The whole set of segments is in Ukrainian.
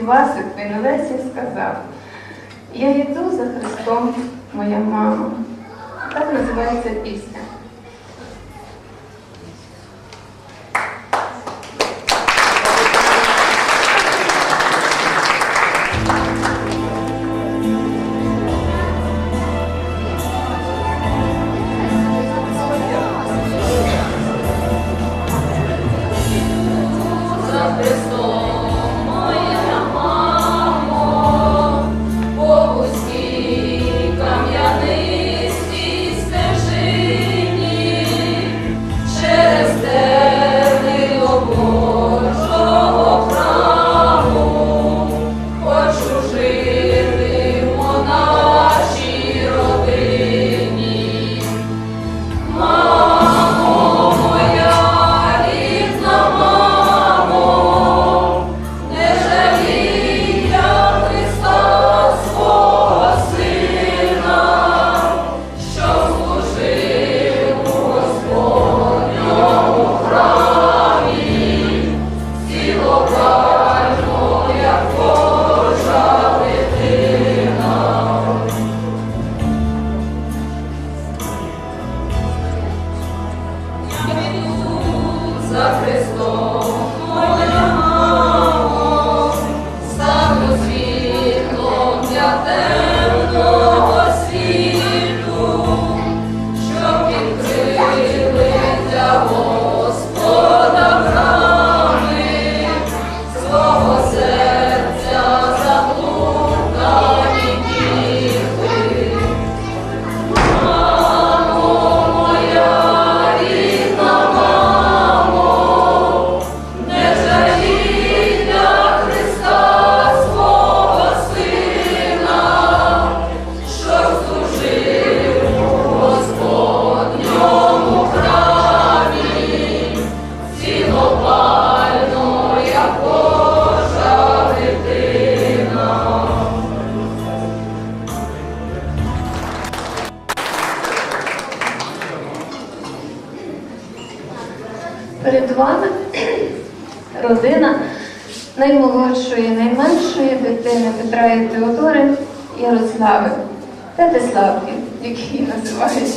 Васик він Лесі сказав, я йду за Христом, моя мама. Так називається пісня. Перед вами родина наймолодшої, найменшої дитини Петра і Теодори Ярослави, Тетиславки, як її називають.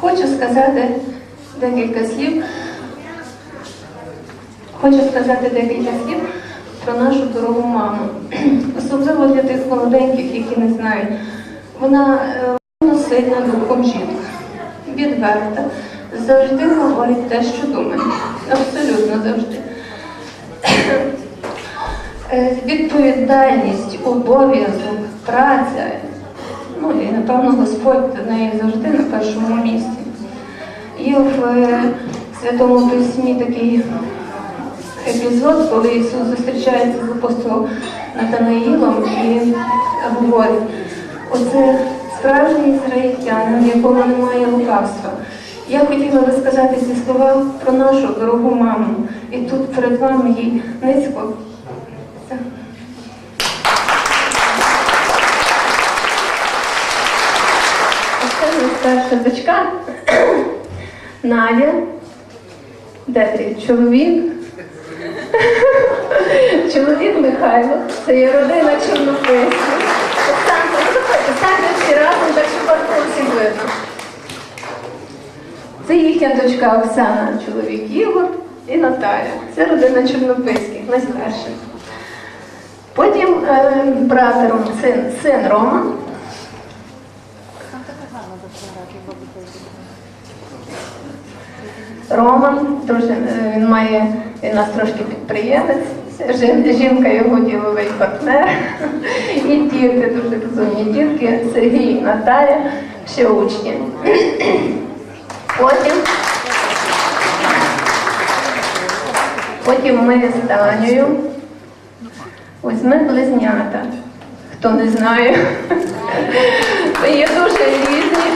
Хочу сказати декілька слів. Хочу сказати декілька слів про нашу дорогу маму. Особливо для тих молоденьких, які не знають. Вона е, сильна духом жінка, відверта, завжди говорить те, що думає. Абсолютно завжди. Е, Відповідальність, обов'язок, праця. Ну і напевно Господь до неї завжди на першому місці. Є в е, Святому Письмі такий епізод, коли Ісус зустрічається з апостолом Натанаїлом і говорить, оце справжній ізраїльтянин, в якого немає лукавства. Я хотіла би сказати ці слова про нашу дорогу маму. І тут перед вами їй низько. Це старша дочка Надя. Де ти? Чоловік? Чоловік Михайло. Це є родина Чорнописів. Оксанка, ну всі разом, так що кожного всім видно. Це їхня дочка Оксана, чоловік Ігор і Наталя. Це родина Чорнопиських, найстарша. Потім е, брат Ром, син, син Рома. Роман, дуже, е, він має, він нас трошки підприємець, жінка його діловий партнер. І діти, дуже розумні дітки, Сергій Наталя, ще учні. Потім, потім ми з Танею. Ось ми близнята. Хто не знає, ми є дуже різні.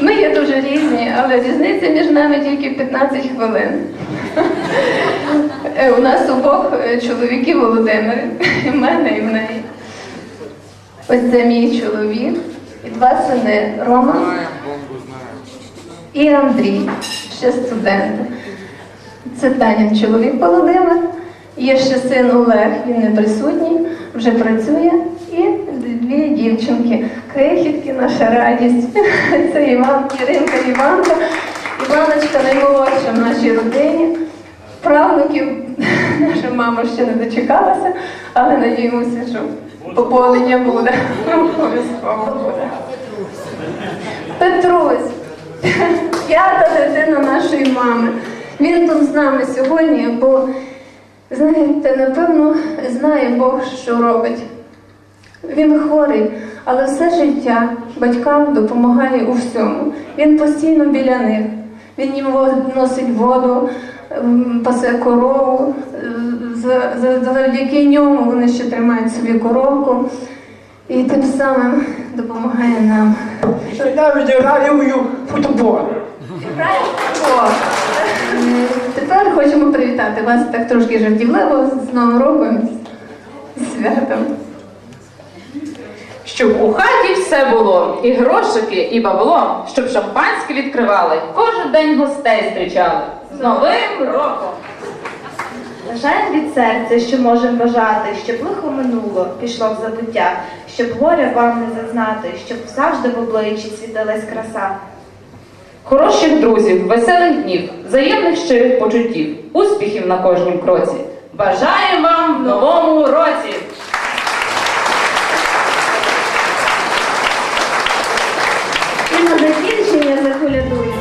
Ми є дуже різні, але різниця між нами тільки 15 хвилин. Е, У нас обох е, чоловіки Володимири, і в мене, і в неї. Ось це мій чоловік і два сини Рома і Андрій, ще студенти. Це Танін чоловік Володимир Є ще син Олег, він не присутній, вже працює. І дві дівчинки. Крихітки, наша радість. Це Іван, Іринка, Іванка. Іваночка наймолодша в нашій родині. Правнуків наша мама ще не дочекалася, але надіємося, що поповнення буде. Обов'язково буде. Мами. Він тут з нами сьогодні, бо, знаєте, напевно, знає Бог, що робить. Він хворий, але все життя батькам допомагає у всьому. Він постійно біля них. Він їм носить воду, пасе корову. Е, за- за- Завдяки ньому вони ще тримають собі коровку і тим самим допомагає нам. Я відіграю футбол. Привітати вас так трошки жартівливо з Новим роком, з святом. Щоб у хаті все було, і грошики, і бабло, щоб шампанське відкривали, кожен день гостей зустрічали. З Новим роком! Бажаємо від серця, що можемо бажати, щоб лихо минуло, пішло в забуття, щоб горя вам не зазнати, щоб завжди в обличчі світилась краса. Хороших друзів, веселих днів, взаємних щирих почуттів, успіхів на кожнім кроці. Бажаємо вам в новому році! І на закінчення заколядуємо.